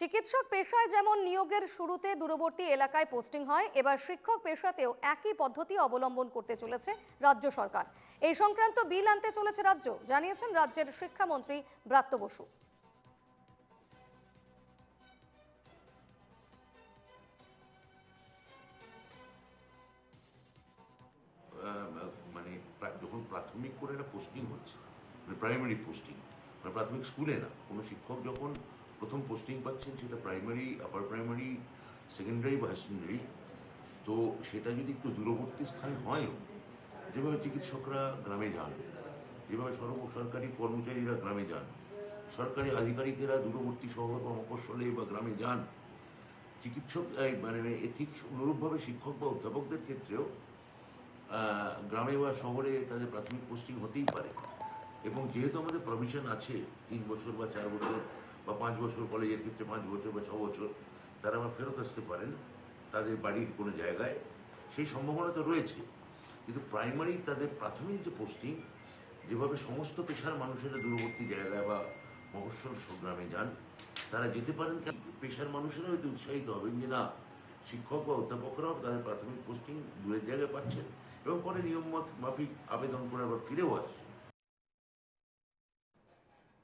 চিকিৎসক পেশায় যেমন নিয়োগের শুরুতে দূরবর্তী এলাকায় পোস্টিং হয়, এবার শিক্ষক পেশাতেও একই পদ্ধতি অবলম্বন করতে চলেছে রাজ্য সরকার। এই সংক্রান্ত বিল আনতে চলেছে রাজ্য, জানিয়েছেন রাজ্যের শিক্ষামন্ত্রী ব্রাত্য বসু। মানে যখন প্রাথমিক করে পোস্টিং হচ্ছে মানে প্রাইমারি পোস্টিং মানে প্রাথমিক স্কুলে না, কোনো শিক্ষক যখন প্রথম পোস্টিং পাচ্ছেন সেটা প্রাইমারি আপার প্রাইমারি সেকেন্ডারি বা সেকেন্ডারি তো সেটা যদি একটু দূরবর্তী স্থানে হয়, যেভাবে চিকিৎসকরা গ্রামে যান, যেভাবে সর্ব, সরকারি কর্মচারীরা গ্রামে যান, সরকারি আধিকারিকেরা দূরবর্তী শহর বা মফস্বলে বা গ্রামে যান, চিকিৎসক মানে ঠিক অনুরূপভাবে শিক্ষক বা অধ্যাপকদের ক্ষেত্রেও গ্রামে বা শহরে তাদের প্রাথমিক পোস্টিং হতেই পারে। এবং যেহেতু আমাদের প্রভিশন আছে, তিন বছর বা চার বছর বা পাঁচ বছর কলেজের ক্ষেত্রে পাঁচ বছর বা ছ বছর, তারা আবার ফেরত আসতে পারেন তাদের বাড়ির কোনো জায়গায়। সেই সম্ভাবনা তো রয়েছে। কিন্তু প্রাইমারি তাদের প্রাথমিক যে পোস্টিং যেভাবে সমস্ত পেশার মানুষেরা দূরবর্তী জায়গায় বা মফস্বল সংগ্রামে যান, তারা যেতে পারেন পেশার মানুষেরা হয়তো উৎসাহিত হবেন যে না, শিক্ষক বা অধ্যাপকরাও তাদের প্রাথমিক পোস্টিং দূরের জায়গায় পাচ্ছেন এবং পরে নিয়ম মাফিক আবেদন করে আবার ফিরেও আসছে